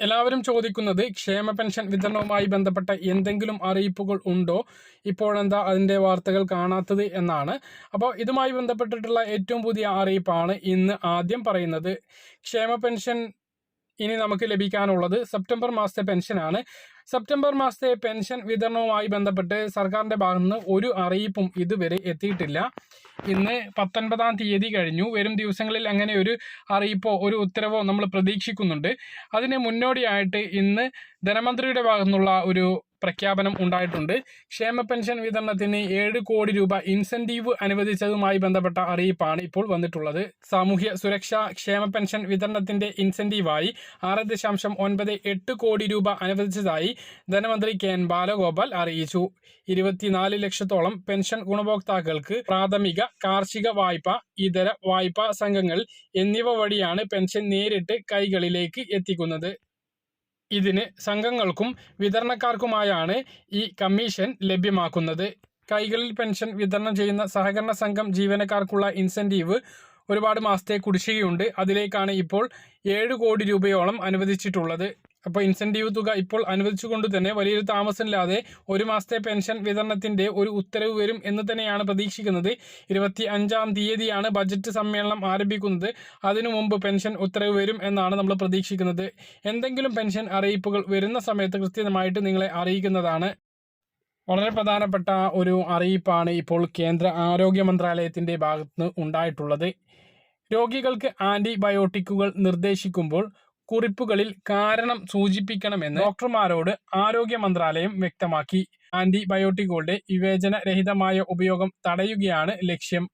എല്ലാവരും ചോദിക്കുന്നത് ക്ഷേമ പെൻഷൻ വിതരണവുമായി ബന്ധപ്പെട്ട എന്തെങ്കിലും അറിയിപ്പുകൾ ഉണ്ടോ? ഇപ്പോഴെന്താ അതിന്റെ വാർത്തകൾ കാണാത്തത് എന്നാണ്. അപ്പോൾ ഇതുമായി ബന്ധപ്പെട്ടിട്ടുള്ള ഏറ്റവും പുതിയ അറിയിപ്പാണ് ഇന്ന് ആദ്യം പറയുന്നത്. ക്ഷേമ പെൻഷൻ ഇനി നമുക്ക് ലഭിക്കാനുള്ളത് സെപ്റ്റംബർ മാസത്തെ പെൻഷനാണ് സെപ്റ്റംബർ മാസത്തെ പെൻഷൻ വിതരണവുമായി ബന്ധപ്പെട്ട് സർക്കാരിന്റെ ഭാഗത്തുനിന്ന് ഒരു അറിയിപ്പും ഇതുവരെ എത്തിയിട്ടില്ല. ഇന്ന് പത്തൊൻപതാം തീയതി കഴിഞ്ഞു. വരും ദിവസങ്ങളിൽ അങ്ങനെ ഒരു അറിയിപ്പോ ഒരു ഉത്തരവോ നമ്മൾ പ്രതീക്ഷിക്കുന്നുണ്ട്. അതിന് മുന്നോടിയായിട്ട് ഇന്ന് ധനമന്ത്രിയുടെ ഭാഗത്തുനിന്നുള്ള ഒരു പ്രഖ്യാപനം ഉണ്ടായിട്ടുണ്ട്. ക്ഷേമ പെൻഷൻ വിതരണത്തിന് ഏഴ് കോടി രൂപ ഇൻസെന്റീവ് അനുവദിച്ചതുമായി ബന്ധപ്പെട്ട അറിയിപ്പാണ് ഇപ്പോൾ വന്നിട്ടുള്ളത്. സാമൂഹ്യ സുരക്ഷാ ക്ഷേമ പെൻഷൻ വിതരണത്തിന്റെ ഇൻസെന്റീവായി ആറ് ദശാംശം ഒൻപത് എട്ട് കോടി രൂപ അനുവദിച്ചതായി ധനമന്ത്രി കെ എൻ ബാലഗോപാൽ അറിയിച്ചു. ഇരുപത്തിനാല് ലക്ഷത്തോളം പെൻഷൻ ഗുണഭോക്താക്കൾക്ക് പ്രാഥമിക കാർഷിക വായ്പ ഇതര വായ്പാ സംഘങ്ങൾ എന്നിവ വഴിയാണ് പെൻഷൻ നേരിട്ട് കൈകളിലേക്ക് എത്തിക്കുന്നത്. ഇതിന് സംഘങ്ങൾക്കും വിതരണക്കാർക്കുമായാണ് ഈ കമ്മീഷൻ ലഭ്യമാക്കുന്നത്. കൈകളിൽ പെൻഷൻ വിതരണം ചെയ്യുന്ന സഹകരണ സംഘം ജീവനക്കാർക്കുള്ള ഇൻസെന്റീവ് ഒരുപാട് മാസത്തെ കുടിശ്ശികയുണ്ട്. അതിലേക്കാണ് ഇപ്പോൾ ഏഴ് കോടി രൂപയോളം അനുവദിച്ചിട്ടുള്ളത്. അപ്പോൾ ഇൻസെന്റീവ് തുക ഇപ്പോൾ അനുവദിച്ചുകൊണ്ട് തന്നെ വലിയൊരു താമസമില്ലാതെ ഒരു മാസത്തെ പെൻഷൻ വിതരണത്തിന്റെ ഒരു ഉത്തരവ് വരും എന്ന് തന്നെയാണ് പ്രതീക്ഷിക്കുന്നത്. ഇരുപത്തി അഞ്ചാം തീയതിയാണ് ബജറ്റ് സമ്മേളനം ആരംഭിക്കുന്നത്. അതിനു മുമ്പ് പെൻഷൻ ഉത്തരവ് വരും എന്നാണ് നമ്മൾ പ്രതീക്ഷിക്കുന്നത്. എന്തെങ്കിലും പെൻഷൻ അറിയിപ്പുകൾ വരുന്ന സമയത്ത് കൃത്യമായിട്ട് നിങ്ങളെ അറിയിക്കുന്നതാണ്. വളരെ പ്രധാനപ്പെട്ട ഒരു അറിയിപ്പാണ് ഇപ്പോൾ കേന്ദ്ര ആരോഗ്യ മന്ത്രാലയത്തിന്റെ ഭാഗത്ത് ഉണ്ടായിട്ടുള്ളത്. രോഗികൾക്ക് ആന്റിബയോട്ടിക്കുകൾ നിർദ്ദേശിക്കുമ്പോൾ കുറിപ്പുകളിൽ കാരണം സൂചിപ്പിക്കണമെന്ന് ഡോക്ടർമാരോട് ആരോഗ്യ മന്ത്രാലയം വ്യക്തമാക്കി. ആന്റിബയോട്ടിക്കുകളുടെ വിവേചനരഹിതമായ ഉപയോഗം തടയുകയാണ് ലക്ഷ്യം.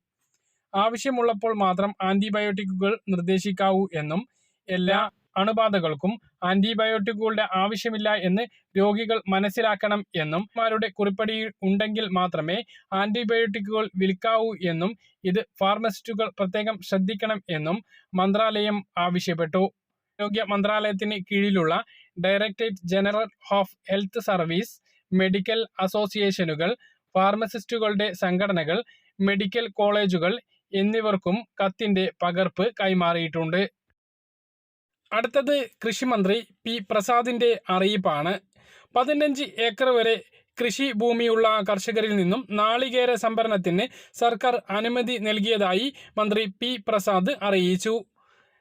ആവശ്യമുള്ളപ്പോൾ മാത്രം ആന്റിബയോട്ടിക്കുകൾ നിർദ്ദേശിക്കാവൂ എന്നും എല്ലാ അണുബാധകൾക്കും ആന്റിബയോട്ടിക്കുകളുടെ ആവശ്യമില്ല എന്ന് രോഗികൾ മനസ്സിലാക്കണം എന്നും മാരുടെ കുറിപ്പടി ഉണ്ടെങ്കിൽ മാത്രമേ ആന്റിബയോട്ടിക്കുകൾ വിൽക്കാവൂ എന്നും ഇത് ഫാർമസിസ്റ്റുകൾ പ്രത്യേകം ശ്രദ്ധിക്കണം എന്നും മന്ത്രാലയം ആവശ്യപ്പെട്ടു. ആരോഗ്യ മന്ത്രാലയത്തിന് കീഴിലുള്ള directorate general of health service medical അസോസിയേഷനുകൾ ഫാർമസിസ്റ്റുകളുടെ സംഘടനകൾ മെഡിക്കൽ കോളേജുകൾ എന്നിവർക്കും കത്തിന്റെ പകർപ്പ് കൈമാറിയിട്ടുണ്ട്. അടുത്തത് കൃഷിമന്ത്രി പി പ്രസാദിന്റെ അറിയിപ്പാണ്. പതിനഞ്ച് ഏക്കർ വരെ കൃഷി ഭൂമിയുള്ള കർഷകരിൽ നിന്നും നാളികേര സംഭരണത്തിന് സർക്കാർ അനുമതി നൽകിയതായി മന്ത്രി പി പ്രസാദ് അറിയിച്ചു.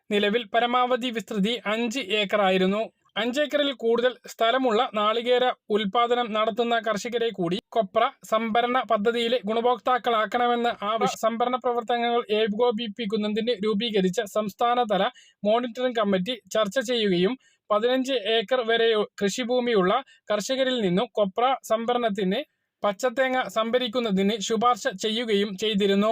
നിലവിൽ പരമാവധി വിസ്തൃതി അഞ്ച് ഏക്കറായിരുന്നു. അഞ്ചേക്കറിൽ കൂടുതൽ സ്ഥലമുള്ള നാളികേര ഉൽപാദനം നടത്തുന്ന കർഷകരെ കൂടി കൊപ്ര സംഭരണ പദ്ധതിയിലെ ഗുണഭോക്താക്കളാക്കണമെന്ന് ആവശ്യ സംഭരണ പ്രവർത്തനങ്ങൾ ഏകോപിപ്പിക്കുന്നതിന് രൂപീകരിച്ച സംസ്ഥാനതല മോണിറ്ററിംഗ് കമ്മിറ്റി ചർച്ച ചെയ്യുകയും പതിനഞ്ച് ഏക്കർ വരെ കൃഷിഭൂമിയുള്ള കർഷകരിൽ നിന്നും കൊപ്ര സംഭരണത്തിന് പച്ചത്തേങ്ങ സംഭരിക്കുന്നതിന് ശുപാർശ ചെയ്യുകയും ചെയ്തിരുന്നു.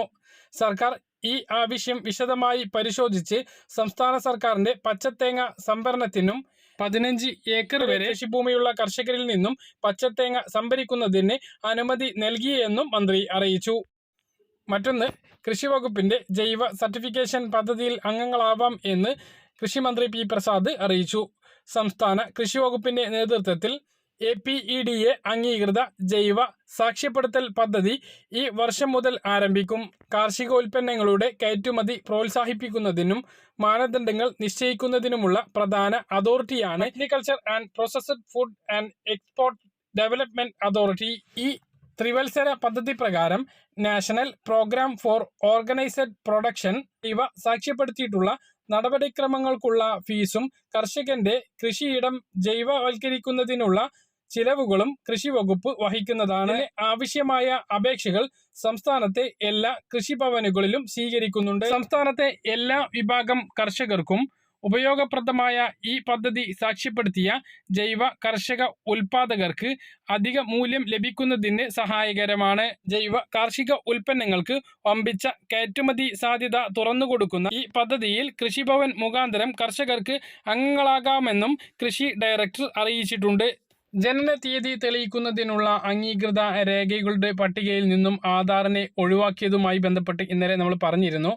സർക്കാർ ഈ ആവശ്യം വിശദമായി പരിശോധിച്ച് സംസ്ഥാന സർക്കാരിന്റെ പച്ചത്തേങ്ങ സംഭരണത്തിനും പതിനഞ്ച് ഏക്കർ വരെ കൃഷിഭൂമിയുള്ള കർഷകരിൽ നിന്നും പച്ചത്തേങ്ങ സംഭരിക്കുന്നതിന് അനുമതി നൽകിയെന്നും മന്ത്രി അറിയിച്ചു. മറ്റൊന്ന് കൃഷിവകുപ്പിന്റെ ജൈവ സർട്ടിഫിക്കേഷൻ പദ്ധതിയിൽ അംഗങ്ങളാവാം എന്ന് കൃഷിമന്ത്രി പി പ്രസാദ് അറിയിച്ചു. സംസ്ഥാന കൃഷിവകുപ്പിന്റെ നേതൃത്വത്തിൽ A P E D A അംഗീകൃത ജൈവ സാക്ഷ്യപ്പെടുത്തൽ പദ്ധതി ഈ വർഷം മുതൽ ആരംഭിക്കും. കാർഷികോൽപ്പന്നങ്ങളുടെ കയറ്റുമതി പ്രോത്സാഹിപ്പിക്കുന്നതിനും മാനദണ്ഡങ്ങൾ നിശ്ചയിക്കുന്നതിനുമുള്ള പ്രധാന അതോറിറ്റിയാണ് agriculture and processed food and export development authority. ഈ ത്രിവത്സര പദ്ധതി പ്രകാരം national programme for organised production ഇവ സാക്ഷ്യപ്പെടുത്തിയിട്ടുള്ള നടപടിക്രമങ്ങൾക്കുള്ള ഫീസും കർഷകന്റെ കൃഷിയിടം ജൈവവൽക്കരിക്കുന്നതിനുള്ള ചിലവുകളും കൃഷി വകുപ്പ് വഹിക്കുന്നതാണ് ആവശ്യമായ അപേക്ഷകൾ സംസ്ഥാനത്തെ എല്ലാ കൃഷിഭവനുകളിലും സ്വീകരിക്കുന്നുണ്ട്. സംസ്ഥാനത്തെ എല്ലാ വിഭാഗം കർഷകർക്കും ഉപയോഗപ്രദമായ ഈ പദ്ധതി സാക്ഷ്യപ്പെടുത്തിയ ജൈവ കർഷക ഉൽപാദകർക്ക് അധിക മൂല്യം ലഭിക്കുന്നതിന് സഹായകരമാണ്. ജൈവ കാർഷിക ഉൽപ്പന്നങ്ങൾക്ക് വമ്പിച്ച കയറ്റുമതി സാധ്യത തുറന്നുകൊടുക്കുന്ന ഈ പദ്ധതിയിൽ കൃഷിഭവൻ മുഖാന്തരം കർഷകർക്ക് അംഗങ്ങളാകാമെന്നും കൃഷി ഡയറക്ടർ അറിയിച്ചിട്ടുണ്ട്. ജനന തീയതി തെളിയിക്കുന്നതിനുള്ള അംഗീകൃത രേഖകളുടെ പട്ടികയിൽ നിന്നും ആധാറിനെ ഒഴിവാക്കിയതുമായി ബന്ധപ്പെട്ട് ഇന്നലെ നമ്മൾ പറഞ്ഞിരുന്നു.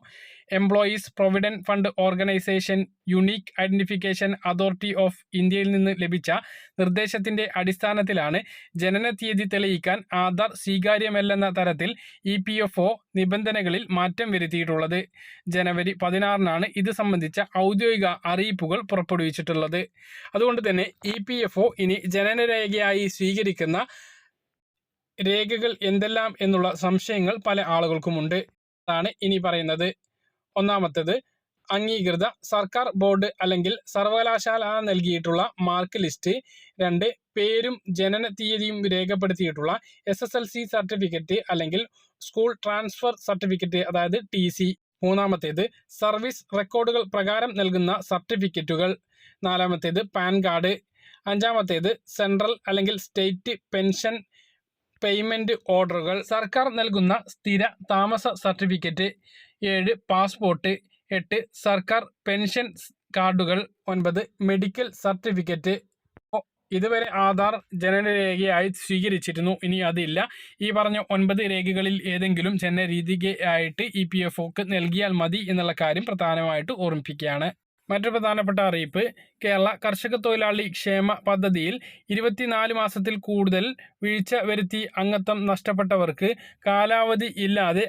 Employees provident fund organisation unique identification authority of ഇന്ത്യയിൽ നിന്ന് ലഭിച്ച നിർദ്ദേശത്തിന്റെ അടിസ്ഥാനത്തിലാണ് ജനന തീയതി തെളിയിക്കാൻ ആധാർ സ്വീകാര്യമല്ലെന്ന തരത്തിൽ ഇ പി എഫ് ഒ നിബന്ധനകളിൽ മാറ്റം വരുത്തിയിട്ടുള്ളത്. ജനുവരി പതിനാറിനാണ് ഇത് സംബന്ധിച്ച ഔദ്യോഗിക അറിയിപ്പുകൾ പുറപ്പെടുവിച്ചിട്ടുള്ളത്. അതുകൊണ്ട് തന്നെ ഇ പി എഫ് ഒ ഇനി ജനനരേഖയായി സ്വീകരിക്കുന്ന രേഖകൾ എന്തെല്ലാം എന്നുള്ള സംശയങ്ങൾ പല ആളുകൾക്കുമുണ്ട്. അതാണ് ഇനി പറയുന്നത്. ഒന്നാമത്തേത് അംഗീകൃത സർക്കാർ ബോർഡ് അല്ലെങ്കിൽ സർവകലാശാല നൽകിയിട്ടുള്ള മാർക്ക് ലിസ്റ്റ്. രണ്ട് പേരും ജനന തീയതിയും രേഖപ്പെടുത്തിയിട്ടുള്ള S S L C certificate അല്ലെങ്കിൽ സ്കൂൾ ട്രാൻസ്ഫർ സർട്ടിഫിക്കറ്റ് അതായത് ടി സി മൂന്നാമത്തേത് സർവീസ് റെക്കോർഡുകൾ പ്രകാരം നൽകുന്ന സർട്ടിഫിക്കറ്റുകൾ. നാലാമത്തേത് പാൻ കാർഡ്. അഞ്ചാമത്തേത് സെൻട്രൽ അല്ലെങ്കിൽ സ്റ്റേറ്റ് പെൻഷൻ പേയ്മെന്റ് ഓർഡറുകൾ. സർക്കാർ നൽകുന്ന സ്ഥിര താമസ സർട്ടിഫിക്കറ്റ്. ഏഴ് പാസ്പോർട്ട് എട്ട് സർക്കാർ പെൻഷൻ കാർഡുകൾ ഒൻപത് മെഡിക്കൽ സർട്ടിഫിക്കറ്റ്. ഇതുവരെ ആധാർ ജനനരേഖയായി സ്വീകരിച്ചിരുന്നു. ഇനി അതില്ല. ഈ പറഞ്ഞ ഒൻപത് രേഖകളിൽ ഏതെങ്കിലും ജനനരീതികയായിട്ട് ഇ പി എഫ് ഒക്ക് നൽകിയാൽ മതി എന്നുള്ള കാര്യം പ്രധാനമായിട്ട് ഓർമ്മിപ്പിക്കുകയാണ്. മറ്റൊരു പ്രധാനപ്പെട്ട അറിയിപ്പ് കേരള കർഷക തൊഴിലാളി ക്ഷേമ പദ്ധതിയിൽ ഇരുപത്തിനാല് മാസത്തിൽ കൂടുതൽ വീഴ്ച വരുത്തി അംഗത്വം നഷ്ടപ്പെട്ടവർക്ക് കാലാവധി ഇല്ലാതെ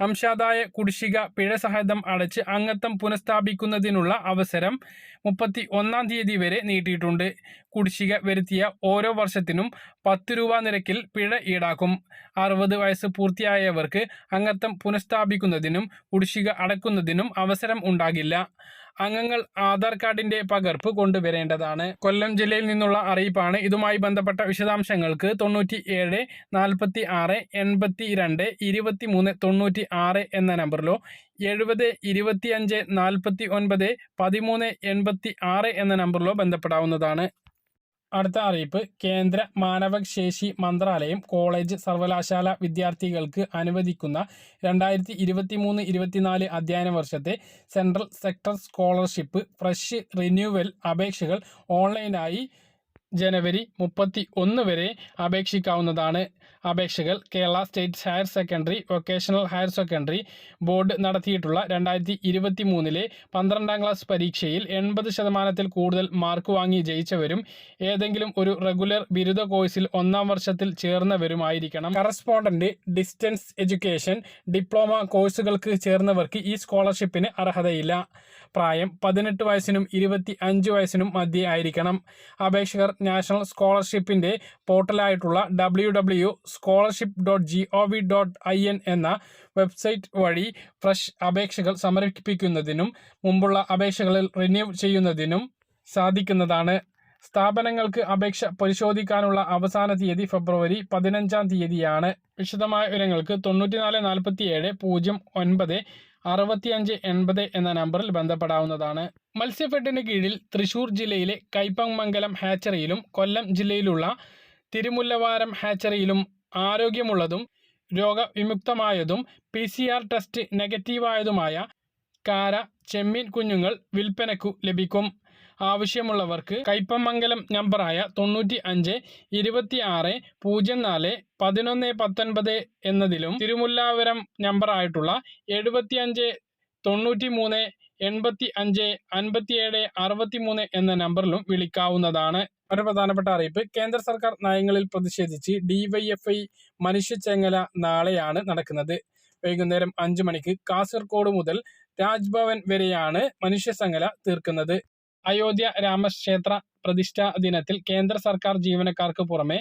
അംശാദായ കുടിശ്ശിക പിഴ സഹിതം അടച്ച് അംഗത്വം പുനഃസ്ഥാപിക്കുന്നതിനുള്ള അവസരം മുപ്പത്തി ഒന്നാം തീയതി വരെ നീട്ടിയിട്ടുണ്ട്. കുടിശ്ശിക വരുത്തിയ ഓരോ വർഷത്തിനും പത്ത് രൂപ നിരക്കിൽ പിഴ ഈടാക്കും. അറുപത് വയസ്സ് പൂർത്തിയായവർക്ക് അംഗത്വം പുനഃസ്ഥാപിക്കുന്നതിനും കുടിശ്ശിക അടക്കുന്നതിനും അവസരം ഉണ്ടാകില്ല. അംഗങ്ങൾ ആധാർ കാർഡിന്റെ പകർപ്പ് കൊണ്ടുവരേണ്ടതാണ്. കൊല്ലം ജില്ലയിൽ നിന്നുള്ള അറിയിപ്പാണ്. ഇതുമായി ബന്ധപ്പെട്ട വിശദാംശങ്ങൾക്ക് തൊണ്ണൂറ്റി ഏഴ് നാൽപ്പത്തി ആറ് എൺപത്തി രണ്ട് ഇരുപത്തി മൂന്ന് തൊണ്ണൂറ്റി ആറ് എന്ന നമ്പറിലോ എഴുപത് ഇരുപത്തിയഞ്ച് നാൽപ്പത്തി ഒൻപത് പതിമൂന്ന് എൺപത്തി ആറ് എന്ന നമ്പറിലോ ബന്ധപ്പെടാവുന്നതാണ്. അടുത്ത അറിയിപ്പ്. കേന്ദ്ര മാനവശേഷി മന്ത്രാലയം കോളേജ് സർവകലാശാല വിദ്യാർത്ഥികൾക്ക് അനുവദിക്കുന്ന രണ്ടായിരത്തി ഇരുപത്തി മൂന്ന് ഇരുപത്തിനാല് അധ്യയന വർഷത്തെ central sector scholarship fresh renewal അപേക്ഷകൾ ഓൺലൈനായി ജനുവരി മുപ്പത്തി ഒന്ന് വരെ അപേക്ഷിക്കാവുന്നതാണ്. അപേക്ഷകൾ Kerala state higher secondary vocational higher secondary board നടത്തിയിട്ടുള്ള രണ്ടായിരത്തി ഇരുപത്തി മൂന്നിലെ പന്ത്രണ്ടാം ക്ലാസ് പരീക്ഷയിൽ എൺപത് ശതമാനത്തിൽ കൂടുതൽ മാർക്ക് വാങ്ങി ജയിച്ചവരും ഏതെങ്കിലും ഒരു റെഗുലർ ബിരുദ കോഴ്സിൽ ഒന്നാം വർഷത്തിൽ ചേർന്നവരുമായിരിക്കണം. കറസ്പോണ്ടന്റ് ഡിസ്റ്റൻസ് എഡ്യൂക്കേഷൻ ഡിപ്ലോമ കോഴ്സുകൾക്ക് ചേർന്നവർക്ക് ഈ സ്കോളർഷിപ്പിന് അർഹതയില്ല. പ്രായം പതിനെട്ട് വയസ്സിനും ഇരുപത്തി അഞ്ച് വയസ്സിനും മധ്യേ ആയിരിക്കണം. അപേക്ഷകർ നാഷണൽ സ്കോളർഷിപ്പിന്റെ പോർട്ടലായിട്ടുള്ള W W scholarship dot G O V dot I N എന്ന വെബ്സൈറ്റ് വഴി ഫ്രഷ് അപേക്ഷകൾ സമർപ്പിക്കുന്നതിനും മുമ്പുള്ള അപേക്ഷകളിൽ റിന്യൂ ചെയ്യുന്നതിനും സാധിക്കുന്നതാണ്. സ്ഥാപനങ്ങൾക്ക് അപേക്ഷ പരിശോധിക്കാനുള്ള അവസാന തീയതി ഫെബ്രുവരി പതിനഞ്ചാം തീയതിയാണ്. വിശദമായ വിവരങ്ങൾക്ക് തൊണ്ണൂറ്റിനാല് നാൽപ്പത്തി ഏഴ് പൂജ്യം ഒൻപത് അറുപത്തിയഞ്ച് എൺപത് എന്ന നമ്പറിൽ ബന്ധപ്പെടാവുന്നതാണ്. മത്സ്യഫെഡിന് കീഴിൽ തൃശൂർ ജില്ലയിലെ കൈപ്പമംഗലം ഹാച്ചറിയിലും കൊല്ലം ജില്ലയിലുള്ള തിരുമുല്ലവാരം ഹാച്ചറിയിലും ആരോഗ്യമുള്ളതും രോഗവിമുക്തമായതും പി സി ആർ ടെസ്റ്റ് നെഗറ്റീവായതുമായ കാര ചെമ്മീൻ കുഞ്ഞുങ്ങൾ വിൽപ്പനക്കു ലഭിക്കും. ആവശ്യമുള്ളവർക്ക് കൈപ്പമംഗലം നമ്പറായ തൊണ്ണൂറ്റി അഞ്ച് ഇരുപത്തി ആറ് പൂജ്യം നാല് പതിനൊന്ന് പത്തൊൻപത് എന്നതിലും തിരുമുല്ലാവരം നമ്പറായിട്ടുള്ള എഴുപത്തി അഞ്ച് തൊണ്ണൂറ്റി മൂന്ന് എൺപത്തി അഞ്ച് അൻപത്തിയേഴ് അറുപത്തി മൂന്ന് എന്ന നമ്പറിലും വിളിക്കാവുന്നതാണ്. ഒരു പ്രധാനപ്പെട്ട അറിയിപ്പ് കേന്ദ്ര സർക്കാർ നയങ്ങളിൽ പ്രതിഷേധിച്ച് ഡിവൈഎഫ്ഐ മനുഷ്യച്ചെങ്ങല നാളെയാണ് നടക്കുന്നത്. വൈകുന്നേരം അഞ്ചു മണിക്ക് കാസർഗോഡ് മുതൽ രാജ്ഭവൻ വരെയാണ് മനുഷ്യസംഗല തീർക്കുന്നത്. അയോധ്യ രാമക്ഷേത്ര പ്രതിഷ്ഠാ ദിനത്തിൽ കേന്ദ്ര സർക്കാർ ജീവനക്കാർക്ക് പുറമെ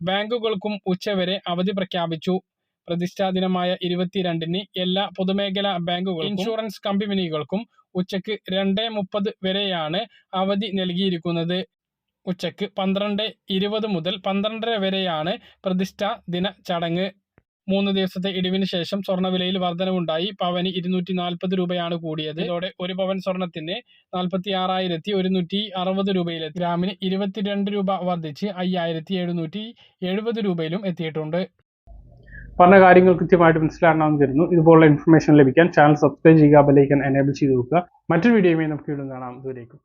ബാങ്കുകൾക്കും ഉച്ചവരെ അവധി പ്രഖ്യാപിച്ചു. പ്രതിഷ്ഠാ ദിനമായ ഇരുപത്തിരണ്ടിന് എല്ലാ പൊതുമേഖലാ ബാങ്കുകളും ഇൻഷുറൻസ് കമ്പനികൾക്കും ഉച്ചയ്ക്ക് രണ്ട് മുപ്പത് വരെയാണ് അവധി നൽകിയിരിക്കുന്നത്. ഉച്ചയ്ക്ക് പന്ത്രണ്ട് ഇരുപത് മുതൽ പന്ത്രണ്ടര വരെയാണ് പ്രതിഷ്ഠാ ദിന ചടങ്ങ്. മൂന്ന് ദിവസത്തെ ഇടിവിന് ശേഷം സ്വർണവിലയിൽ വർധനവുണ്ടായി. പവന് ഇരുന്നൂറ്റി നാൽപ്പത് രൂപയാണ് കൂടിയത്. ഇതോടെ ഒരു പവൻ സ്വർണത്തിന് നാൽപ്പത്തി ആറായിരത്തി ഒരുന്നൂറ്റി അറുപത് രൂപയിലെത്തി. ഗ്രാമിന് ഇരുപത്തിരണ്ട് രൂപ വർദ്ധിച്ച് അയ്യായിരത്തി എഴുന്നൂറ്റി എഴുപത് രൂപയിലും എത്തിയിട്ടുണ്ട്. പറഞ്ഞ കാര്യങ്ങൾ കൃത്യമായിട്ട് മനസ്സിലാകണമെന്ന് തരുന്നു ഇതുപോലുള്ള ഇൻഫർമേഷൻ ലഭിക്കാൻ ചാനൽ സബ്സ്ക്രൈബ് ചെയ്യുക ബെലൈക്കൻ എനേബിൾ ചെയ്ത് നോക്കുക മറ്റൊരു വീഡിയോയുമായി നമുക്ക് വീണ്ടും കാണാം. ദൂരേക്കും